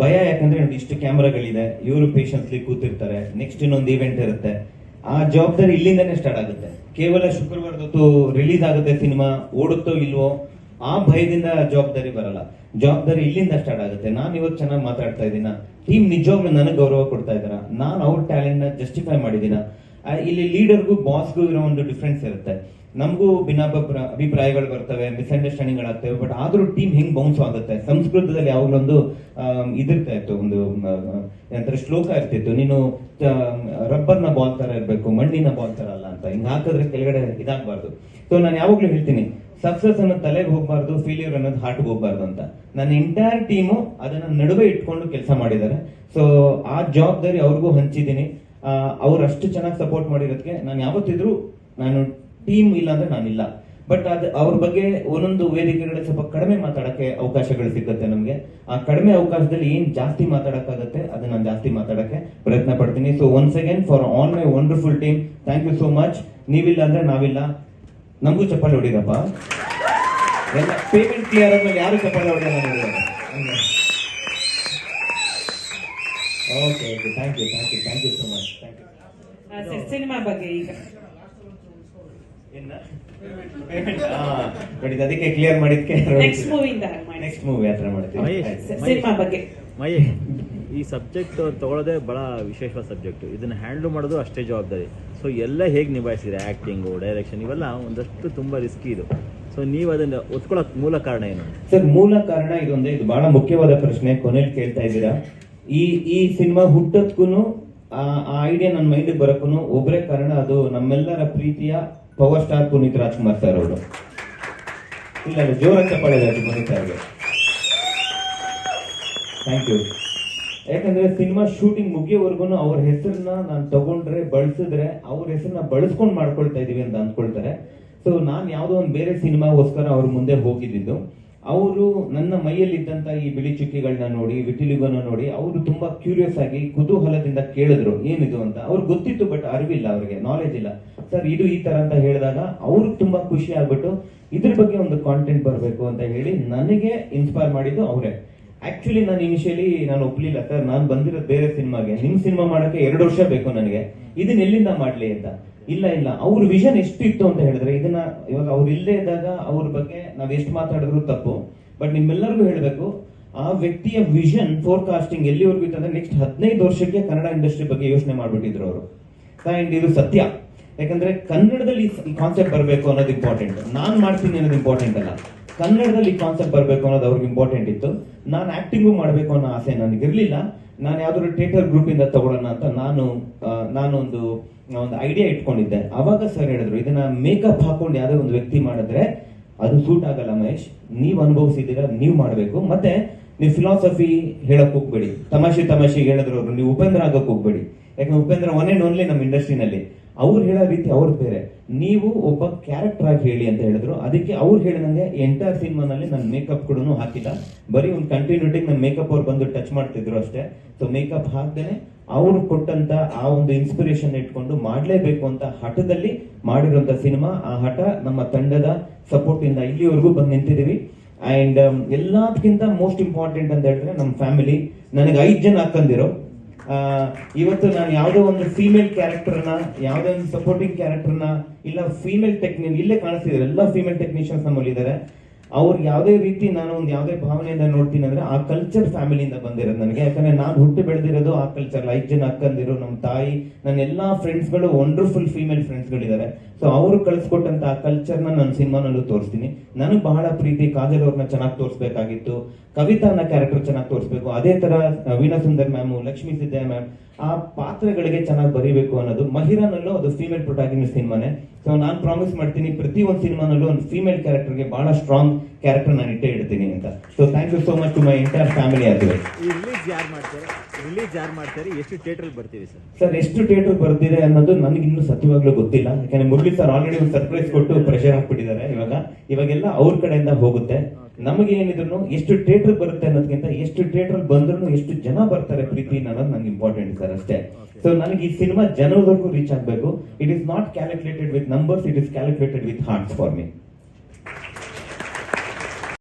ಭಯ ಯಾಕಂದ್ರೆ ನೋಡಿ, ಇಷ್ಟು ಕ್ಯಾಮ್ರಾಗಳಿದೆ, ಇವರು ಪೇಷನ್ಸ್ಲಿ ಕೂತಿರ್ತಾರೆ ನೆಕ್ಸ್ಟ್ ಇನ್ನೊಂದು ಇವೆಂಟ್ ಇರುತ್ತೆ. ಆ ಜವಾಬ್ದಾರಿ ಇಲ್ಲಿಂದನೇ ಸ್ಟಾರ್ಟ್ ಆಗುತ್ತೆ. ಕೇವಲ ಶುಕ್ರವಾರದೊತ್ತು ರಿಲೀಸ್ ಆಗುತ್ತೆ ಸಿನಿಮಾ ಓಡುತ್ತೋ ಇಲ್ವೋ, ಆ ಭಯದಿಂದ ಜವಾಬ್ದಾರಿ ಬರಲ್ಲ. ಜವಾಬ್ದಾರಿ ಇಲ್ಲಿಂದ ಸ್ಟಾರ್ಟ್ ಆಗುತ್ತೆ. ನಾನು ಇವತ್ತು ಚೆನ್ನಾಗಿ ಮಾತಾಡ್ತಾ ಇದ್ದೀನ. ಟೀಮ್ ನಿಜವಾಗ್ಲೂ ನನಗೆ ಗೌರವ ಕೊಡ್ತಾ ಇದ್ದಾರ? ನಾನು ಅವ್ರ ಟ್ಯಾಲೆಂಟ್ ಜಸ್ಟಿಫೈ ಮಾಡಿದ್ದೀನ. ಇಲ್ಲಿ ಲೀಡರ್ಗೂ ಬಾಸ್ಗೂ ಇರೋ ಒಂದು ಡಿಫ್ರೆನ್ಸ್ ಇರುತ್ತೆ. ನಮಗೂ ಭಿನ್ನಾಭ ಅಭಿಪ್ರಾಯಗಳು ಬರ್ತವೆ ಮಿಸ್ಅಂಡರ್ಸ್ಟ್ಯಾಂಡಿಂಗ್ ಆಗ್ತವೆ ಬಟ್ ಆದ್ರೂ ಟೀಮ್ ಹೆಂಗ್ ಬೌನ್ಸ್ ಆಗುತ್ತೆ? ಸಂಸ್ಕೃತದಲ್ಲಿ ಯಾವಾಗಲೊಂದು ಇದಿರ್ತಾ ಇತ್ತು ಒಂದು ಏನಂತಾರೆ ಶ್ಲೋಕ ಇರ್ತಿತ್ತು. ನೀನು ರಬ್ಬರ್ನ ಬಾಲ್ ತರ ಇರಬೇಕು, ಮಣ್ಣಿನ ಬಾಲ್ ತರ ಅಲ್ಲ ಅಂತ. ಹಿಂಗ್ ಹಾಕಿದ್ರೆ ಕೆಳಗಡೆ ಇದಾಗಬಾರ್ದು. ಸೊ ನಾನು ಯಾವಾಗ್ಲೂ ಹೇಳ್ತೀನಿ ಸಕ್ಸಸ್ ಅನ್ನೋದು ತಲೆಗೆ ಹೋಗ್ಬಾರ್ದು ಫೇಲ್ಯೂರ್ ಅನ್ನೋದು ಹಾರ್ಟ್ಗೆ ಹೋಗ್ಬಾರ್ದು ಅಂತ. ನನ್ನ ಎಂಟೈರ್ ಟೀಮು ಅದನ್ನ ನಡುವೆ ಇಟ್ಕೊಂಡು ಕೆಲಸ ಮಾಡಿದ್ದಾರೆ. ಸೊ ಆ ಜವಾಬ್ದಾರಿ ಅವ್ರಿಗೂ ಹಂಚಿದ್ದೀನಿ. ಅವ್ರು ಅಷ್ಟು ಚೆನ್ನಾಗಿ ಸಪೋರ್ಟ್ ಮಾಡಿರೋದಕ್ಕೆ ನಾನು ಯಾವತ್ತಿದ್ರು ನಾನು ಟೀಮ್ ಇಲ್ಲ ಅಂದ್ರೆ ನಾನಿಲ್ಲ. ಬಟ್ ಅದ್ ಅವ್ರ ಬಗ್ಗೆ ಒಂದೊಂದು ವೇದಿಕೆಗಳಲ್ಲಿ ಸ್ವಲ್ಪ ಕಡಿಮೆ ಮಾತಾಡಕ್ಕೆ ಅವಕಾಶಗಳು ಸಿಗುತ್ತೆ ನಮಗೆ. ಆ ಕಡಿಮೆ ಅವಕಾಶದಲ್ಲಿ ಏನ್ ಜಾಸ್ತಿ ಮಾತಾಡಕ್ಕಾಗತ್ತೆ ಅದನ್ನ ನಾನು ಜಾಸ್ತಿ ಮಾತಾಡಕ್ಕೆ ಪ್ರಯತ್ನ ಪಡ್ತೀನಿ. So once again for on my wonderful team thank you so much ನೀವಿಲ್ಲ ಅಂದ್ರೆ ನಾವಿಲ್ಲ. ನಮಗೂ ಚಪ್ಪಾಳೆ ಹೊಡಿರಪ್ಪ. ಎಲ್ಲ ಪೇಮೆಂಟ್ ಕ್ಲಿಯರ್ ಆದ್ಮೇಲೆ ಯಾರು ಚಪ್ಪಾಳೆ ಹೊಡೆಯಲ್ಲ okay okay thank you thank you thank you so much thank you cinema ಬಗ್ಗೆ ಈಗ. ನೋಡಿ ಅದಕ್ಕೆ ಕ್ಲಿಯರ್ ಮಾಡಿದ್ಕೆ ನೆಕ್ಸ್ಟ್ ಮೂವಿಯಿಂದ ನೆಕ್ಸ್ಟ್ ಮೂವಿ ಹತ್ರ ಮಾಡ್ತೀವಿ. ಮಹೇಶ್. ಆಯ್ತು. ಸಿನಿಮಾ ಬಗ್ಗೆ. ಮೈ ಈ ಸಬ್ಜೆಕ್ಟ್ ತಗೊಳ್ಳೋದೇ ಬಹಳ ವಿಶೇಷವಾದ ಸಬ್ಜೆಕ್ಟ್ ಇದನ್ನ ಹ್ಯಾಂಡಲ್ ಮಾಡೋದು ಅಷ್ಟೇ ಜವಾಬ್ದಾರಿ. ಸೊ ಎಲ್ಲ ಹೇಗೆ ನಿಭಾಯಿಸಿದ್ರೆ ಆ್ಯಕ್ಟಿಂಗು ಡೈರೆಕ್ಷನ್ ಇವೆಲ್ಲ ಒಂದಷ್ಟು ತುಂಬ ರಿಸ್ಕಿ ಇದು. ಸೊ ನೀವು ಅದನ್ನ ಒತ್ಕೊಳ್ಳೋಕೆ ಮೂಲ ಕಾರಣ ಏನು? ಸರ್ ಮೂಲ ಕಾರಣ ಇದೊಂದೇ. ಇದು ಬಹಳ ಮುಖ್ಯವಾದ ಪ್ರಶ್ನೆ ಕೊನೆಯಲ್ಲಿ ಕೇಳ್ತಾ ಇದ್ದೀರಾ. ಈ ಈ ಸಿನಿಮಾ ಹುಟ್ಟಕ್ಕೂ ಆ ಐಡಿಯಾ ನನ್ನ ಮೈಂಡ್ ಬರೋಕ್ಕೂ ಒಬ್ಬರೇ ಕಾರಣ ಅದು ನಮ್ಮೆಲ್ಲರ ಪ್ರೀತಿಯ power star Puneeth Rajkumar sir ಅವರು. ಇಲ್ಲ ಜೋರ ಚಪ್ಪಾಳೆ ಪುನೀತ್ ಸರ್ಗೆ ಥ್ಯಾಂಕ್ ಯು ಯಾಕಂದ್ರೆ ಸಿನಿಮಾ ಶೂಟಿಂಗ್ ಮುಗಿಯೋವರೆಗೂ ಅವ್ರ ಹೆಸರನ್ನ ನಾನು ತಗೊಂಡ್ರೆ, ಬಳಸಿದ್ರೆ ಅವ್ರ ಹೆಸರನ್ನ ಬಳಸ್ಕೊಂಡು ಮಾಡ್ಕೊಳ್ತಾ ಇದೀವಿ ಅಂತ ಅಂದ್ಕೊಳ್ತಾರೆ. ಸೊ ನಾನು ಯಾವುದೋ ಒಂದು ಬೇರೆ ಸಿನಿಮಾಗೋಸ್ಕರ ಅವ್ರ ಮುಂದೆ ಹೋಗಿದ್ದು. ಅವರು ನನ್ನ ಮೈಯಲ್ಲಿದ್ದಂತ ಈ ಬಿಳಿ ಚುಕ್ಕಿಗಳನ್ನ ನೋಡಿ, ವಿಟಿಲಿಗೋನ ನೋಡಿ, ಅವರು ತುಂಬಾ ಕ್ಯೂರಿಯಸ್ ಆಗಿ ಕುತೂಹಲದಿಂದ ಕೇಳಿದ್ರು, ಏನಿದು ಅಂತ. ಅವ್ರಿಗೆ ಗೊತ್ತಿತ್ತು ಬಟ್ ಅರಿವಿಲ್ಲ ಅವ್ರಿಗೆ ನಾಲೆಜ್ ಇಲ್ಲ. ಸರ್, ಇದು ಈ ತರ ಅಂತ ಹೇಳಿದಾಗ ಅವ್ರಿಗೆ ತುಂಬಾ ಖುಷಿ ಆಗ್ಬಿಟ್ಟು, ಇದ್ರ ಬಗ್ಗೆ ಒಂದು ಕಾಂಟೆಂಟ್ ಬರಬೇಕು ಅಂತ ಹೇಳಿ ನನಗೆ ಇನ್ಸ್ಪೈರ್ ಮಾಡಿದ್ದು ಅವರೇ. ಆಕ್ಚುಲಿ ನಾನು ಇನಿಷಿಯಲಿ ನಾನು ಒಪ್ಲಿಲ್ಲ, ಸರ್, ನಾನು ಬಂದಿರೋದು ಬೇರೆ ಸಿನಿಮಾಗೆ. ನಿಮ್ ಸಿನಿಮಾ ಮಾಡಕ್ಕೆ ಎರಡು ವರ್ಷ ಬೇಕು ನನಗೆ. ಇದನ್ನ ಎಲ್ಲಿಂದ ಮಾಡ್ಲಿ ಅಂತ? ಇಲ್ಲ ಇಲ್ಲ. ಅವ್ರ ವಿಷನ್ ಎಷ್ಟು ಇತ್ತು ಅಂತ ಹೇಳಿದ್ರೆ, ಇದನ್ನ ಇವಾಗ ಅವ್ರು ಇಲ್ಲದೆ ಇದ್ದಾಗ ಅವ್ರ ಬಗ್ಗೆ ನಾವ್ ಎಷ್ಟು ಮಾತಾಡಿದ್ರು ತಪ್ಪು. ಬಟ್ ನಿಮ್ಮೆಲ್ಲರಿಗೂ ಹೇಳಬೇಕು, ಆ ವ್ಯಕ್ತಿಯ ವಿಷನ್ ಫೋರ್ಕಾಸ್ಟಿಂಗ್ ಎಲ್ಲಿವರೆಗೂ ಇತ್ತು ಅಂದ್ರೆ ನೆಕ್ಸ್ಟ್ ಹದಿನೈದು ವರ್ಷಕ್ಕೆ ಕನ್ನಡ ಇಂಡಸ್ಟ್ರಿ ಬಗ್ಗೆ ಯೋಚನೆ ಮಾಡ್ಬಿಟ್ಟಿದ್ರು ಅವರು. ಅಂಡ್ ಇದು ಸತ್ಯ. ಯಾಕಂದ್ರೆ ಕನ್ನಡದಲ್ಲಿ ಈ ಕಾನ್ಸೆಪ್ಟ್ ಬರಬೇಕು ಅನ್ನೋದು ಇಂಪಾರ್ಟೆಂಟ್ ನಾನ್ ಮಾಡ್ತೀನಿ ಅನ್ನೋದು ಇಂಪಾರ್ಟೆಂಟ್ ಅಲ್ಲ. ಕನ್ನಡದಲ್ಲಿ ಕಾನ್ಸೆಪ್ಟ್ ಬರಬೇಕು ಅನ್ನೋದು ಅವ್ರಿಗೆ ಇಂಪಾರ್ಟೆಂಟ್ ಇತ್ತು. ನಾನು ಆಕ್ಟಿಂಗು ಮಾಡಬೇಕು ಅನ್ನೋ ಆಸೆ ನನಗೆ ಇರಲಿಲ್ಲ ನಾನು ಯಾವ್ದಾದ್ರು ಥಿಯೇಟರ್ ಗ್ರೂಪ್ ಇಂದ ತಗೊಳ್ಳೋಣ ಅಂತ ನಾನು ನಾನೊಂದು ಒಂದು ಐಡಿಯಾ ಇಟ್ಕೊಂಡಿದ್ದೆ. ಅವಾಗ ಸರ್ ಹೇಳಿದ್ರು, ಇದನ್ನ ಮೇಕಪ್ ಹಾಕೊಂಡು ಯಾವ್ದೋ ಒಂದು ವ್ಯಕ್ತಿ ಮಾಡಿದ್ರೆ ಅದು ಸೂಟ್ ಆಗಲ್ಲ ಮಹೇಶ್. ನೀವು ಅನುಭವಿಸಿದ್ದೀರಾ, ನೀವು ಮಾಡಬೇಕು. ಮತ್ತೆ ನೀವು ಫಿಲಾಸಫಿ ಹೇಳಕ್ ಹೋಗ್ಬೇಡಿ. ತಮಾಷೆ ತಮಾಷೆ ಹೇಳಿದ್ರು ಅವರು, ನೀವು ಉಪೇಂದ್ರ ಆಗಕ್ ಹೋಗ್ಬೇಡಿ. ಯಾಕಂದ್ರೆ ಉಪೇಂದ್ರ ಒನ್ ಅಂಡ್ ಓನ್ಲಿ ನಮ್ಮ ಇಂಡಸ್ಟ್ರಿನಲ್ಲಿ ಅವ್ರು ಹೇಳೋ ರೀತಿ ಅವ್ರದ್ದು ಬೇರೆ. ನೀವು ಒಬ್ಬ ಕ್ಯಾರೆಕ್ಟರ್ ಆಗಿ ಹೇಳಿ ಅಂತ ಹೇಳಿದ್ರು. ಅದಕ್ಕೆ ಅವ್ರು ಹೇಳಿದಂಗೆ ಎಂಟರ್ ಸಿನಿಮಾನಲ್ಲಿ ನನ್ನ ಮೇಕಪ್ ಕೂಡ ಹಾಕಿಲ್ಲ. ಬರೀ ಒಂದು ಕಂಟಿನ್ಯೂಟಿಗೆ ನನ್ನ ಮೇಕಪ್ ಅವ್ರು ಬಂದು ಟಚ್ ಮಾಡ್ತಿದ್ರು ಅಷ್ಟೇ. ಸೊ ಮೇಕಪ್ ಹಾಕ್ದೇನೆ ಅವ್ರು ಕೊಟ್ಟಂತ ಆ ಒಂದು ಇನ್ಸ್ಪಿರೇಷನ್ ಇಟ್ಕೊಂಡು ಮಾಡಲೇಬೇಕು ಅಂತ ಹಠದಲ್ಲಿ ಮಾಡಿರುವಂತ ಸಿನಿಮಾ. ಆ ಹಠ ನಮ್ಮ ತಂಡದ ಸಪೋರ್ಟ್ ಇಂದ ಇಲ್ಲಿವರೆಗೂ ಬಂದು ನಿಂತಿದ್ದೀವಿ ಅಂಡ್ ಎಲ್ಲದಕ್ಕಿಂತ ಮೋಸ್ಟ್ ಇಂಪಾರ್ಟೆಂಟ್ ಅಂತ ಹೇಳಿದ್ರೆ ನಮ್ಮ ಫ್ಯಾಮಿಲಿ ನನಗೆ ಐದು ಜನ ಆ, ಇವತ್ತು ನಾನು ಯಾವುದೋ ಒಂದು ಫೀಮೇಲ್ ಕ್ಯಾರೆಕ್ಟರ್ನ ಯಾವುದೋ ಒಂದು ಸಪೋರ್ಟಿಂಗ್ ಕ್ಯಾರೆಕ್ಟರ್ನ ಇಲ್ಲ ಫೀಮೇಲ್ ಟೆಕ್ನಿ ಇಲ್ಲೇ ಕಾಣಿಸ್ತಿದ್ದಾರೆ, ಎಲ್ಲ ಫೀಮೇಲ್ ಟೆಕ್ನಿಷಿಯನ್ಸ್ ನಮ್ಮಲ್ಲಿ ಇದ್ದಾರೆ ಅವ್ರು ಯಾವುದೇ ರೀತಿ ನಾನು ಒಂದು ಯಾವುದೇ ಭಾವನೆಯಿಂದ ನೋಡ್ತೀನಿ ಅಂದ್ರೆ ಆ ಕಲ್ಚರ್ ಫ್ಯಾಮಿಲಿಯಿಂದ ಬಂದಿರೋದು ನನಗೆ. ಯಾಕಂದ್ರೆ ನಾನು ಹುಟ್ಟು ಬೆಳೆದಿರೋದು ಆ ಕಲ್ಚರ್ ಲೈಕ್ ಜನ ಅಕ್ಕಂದಿರು ನಮ್ಮ ತಾಯಿ, ನನ್ನ ಎಲ್ಲಾ ಫ್ರೆಂಡ್ಸ್ಗಳು ವಂಡರ್ಫುಲ್ ಫೀಮೇಲ್ ಫ್ರೆಂಡ್ಸ್ಗಳಿದ್ದಾರೆ ಸೊ ಅವರು ಕಳಿಸ್ಕೊಟ್ಟಂತ ಆ ಕಲ್ಚರ್ನ ನನ್ನ ಸಿನಿಮಾನಲ್ಲೂ ತೋರಿಸ್ತೀನಿ. ನನಗೆ ಬಹಳ ಪ್ರೀತಿ, ಕಾಜಲ್ ಅವ್ರನ್ನ ಚೆನ್ನಾಗಿ ತೋರಿಸ್ಬೇಕಾಗಿತ್ತು. ಕವಿತಾ ಅನ್ನೋ ಕ್ಯಾರೆಕ್ಟರ್ ಚೆನ್ನಾಗಿ ತೋರಿಸ್ಬೇಕು. ಅದೇ ತರ, ವೀಣಾ ಸುಂದರ್ ಮ್ಯಾಮ್ ಲಕ್ಷ್ಮೀ ಸಿದ್ದೆ ಮ್ಯಾಮ್ ಆ ಪಾತ್ರಗಳಿಗೆ ಚೆನ್ನಾಗಿ ಬರೀಬೇಕು ಅನ್ನೋದು. ಮಹಿರಾನಲ್ಲೂ ಅದು ಫೀಮೇಲ್ ಪ್ರೊಟಾಗಿನ ಸಿನಿಮಾನೇ. ಸೊ ನಾನು ಪ್ರಾಮಿಸ್ ಮಾಡ್ತೀನಿ ಪ್ರತಿ ಒಂದು ಸಿನಿಮಾನಲ್ಲೂ ಒಂದು ಫೀಮೇಲ್ ಕ್ಯಾರೆಕ್ಟರ್ಗೆ ಬಹಳ ಸ್ಟ್ರಾಂಗ್ ಕ್ಯಾರೆಕ್ಟರ್ ನಾನು ಇಟ್ಟೇ ಇಡ್ತೀನಿ ಅಂತ. So thank you so much to my entire family ಅದು ಎಷ್ಟು ಥಿಯೇಟರ್ ಬರ್ತೀವಿ ಸರ್? ಸರ್ ಎಷ್ಟು ಥಿಯೇಟರ್ ಬರ್ತಿದೆ ಅನ್ನೋದು ನನಗೆ ಇನ್ನೂ ಸತ್ಯವಾಗ್ಲೂ ಗೊತ್ತಿಲ್ಲ. ಯಾಕಂದ್ರೆ ಮುರಳಿ ಸರ್ ಆಲ್ರೆಡಿ ಒಂದು ಸರ್ಪ್ರೈಸ್ ಕೊಟ್ಟು ಪ್ರೆಷರ್ ಹಾಕ್ಬಿಟ್ಟಿದ್ದಾರೆ ಇವಾಗ. ಇವಾಗೆಲ್ಲ ಅವ್ರ ಕಡೆಯಿಂದ ಹೋಗುತ್ತೆ. ನಮಗೆ ಏನಿದ್ರು ಎಷ್ಟು ಥಿಯೇಟರ್ ಬರುತ್ತೆ ಅನ್ನೋದಕ್ಕಿಂತ ಎಷ್ಟು ಥಿಯೇಟರ್ ಬಂದ್ರು ಎಷ್ಟು ಜನ ಬರ್ತಾರೆ ಪ್ರೀತಿ ಅನ್ನೋದು ನಂಗೆ ಇಂಪಾರ್ಟೆಂಟ್ ಸರ್ ಅಷ್ಟೇ. ಸೊ ನನಗೆ ಈ ಸಿನಿಮಾ ಜನರವರೆಗೂ ರೀಚ್ ಆಗಬೇಕು. It is not calculated with numbers it is calculated with hearts for me